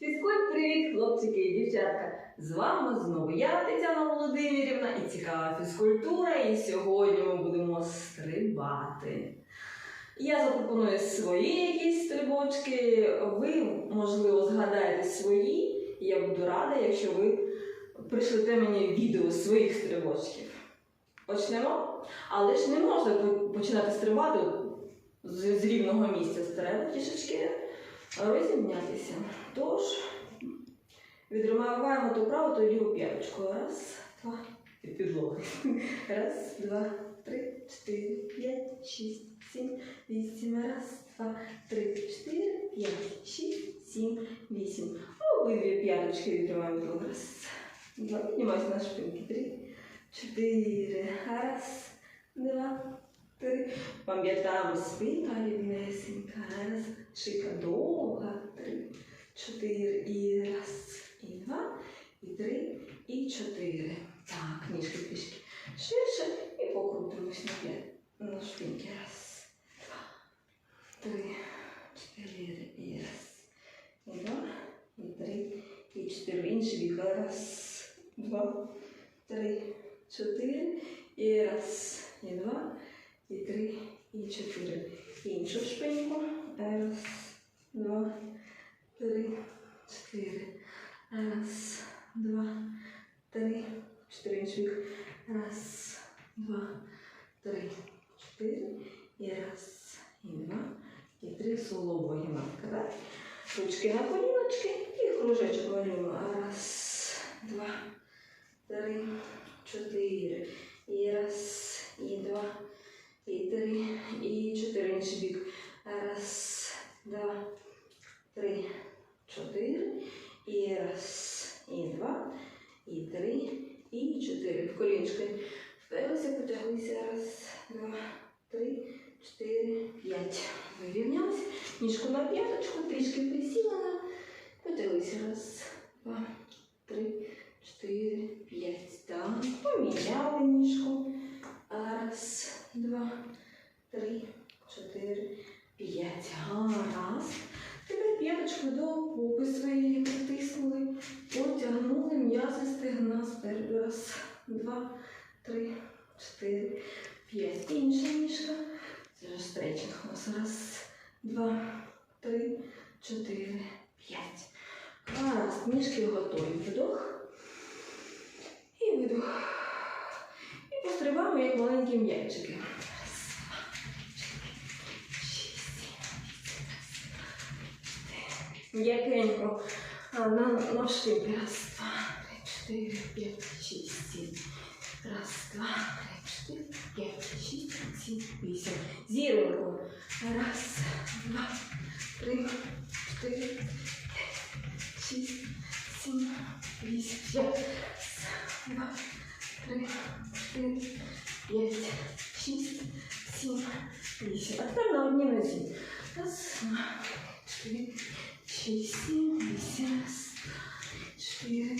Фізкульт, привіт, хлопчики і дівчатка! З вами знову я, Тетяна Володимирівна, і цікава фізкультура. І сьогодні ми будемо стрибати. Я запропоную свої якісь стрибочки. Ви, можливо, згадаєте свої, я буду рада, якщо ви пришлете мені відео своїх стрибочків. Почнемо? Але ж не можна починати стрибати з рівного місця. Треба трішечки розімнятися. Тож, відриваємо ту праву, то ліву п'яточку. Раз, два, під підлоги. Раз, два, три, чотири, п'ять, шість, сім, вісім. Раз, два, три, чотири, п'ять, шість, сім, вісім. Обидві п'яточки відриваємо. Раз, два, піднімайся на шпинки. Три, чотири. Раз, два, три. Пам'ятаємо спинка рівнесенька. Раз, шика довга. Три, чотири. І раз, і два, і три, і чотири. Так, ніжки трішки ширше і покрутимось на п'ять. На шпинки. Раз, два, три, чотири. І раз, і два, і три, і чотири. Інший бік. Раз, два, три, чотири. І раз, і два, і три, і чотири. Іншу шпиньку. Раз, два, три, чотири. Раз, два, три, чотири. Інший. Раз, два, три, чотири. І раз, і два, і три. Солово гімнастка, так? Ручки на коліночки і кружечок малюємо. Раз, два, три, чотири. І раз, і два, і три, і чотири. Інший бік. Раз, два, три, чотири. І раз, і два, і три, і чотири. В колінчики вперлися, потяглися. Раз, два, три, чотири, п'ять. Вирівнялися. Ніжку на п'яточку, трішки присіла. Потяглися. Раз, два, три, чотири, п'ять. Так, поміняли ніжку. Раз, два, три, чотири, п'ять. Гаразд. Тепер п'яточку до попи своєї притиснули, потягнули м'язи стегна спереду. Раз, два, три, чотири, п'ять. Інша ніжка. Це вже стречинг у. Раз, два, три, чотири, п'ять. Гаразд, ніжки готові. Вдох і видох. І пострибаємо як маленькі м'ячики. Раз, два, чотири, шість, сім, вісім, М'якенько. А, на, на шипі. Раз, два, три, чотири, п'ять, шість, сім. Раз, два, три, чотири, п'ять, шість, сім, вісім. Зіроньку. Раз, два, три, чотири, п'ять, шість,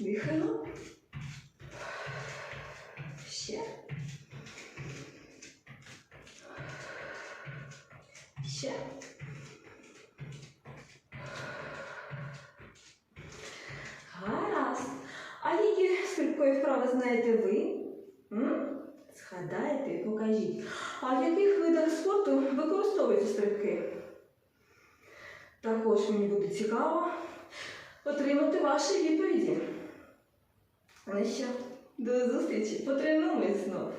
Дихаємо. Ще. Ще. Гаразд. А які стрибкові вправи знаєте ви? Згадайте і покажіть. А в яких видах спорту використовуєте стрибки? Також мені буде цікаво отримати ваші відповіді. Ну що, до зустрічі. потренуй знов.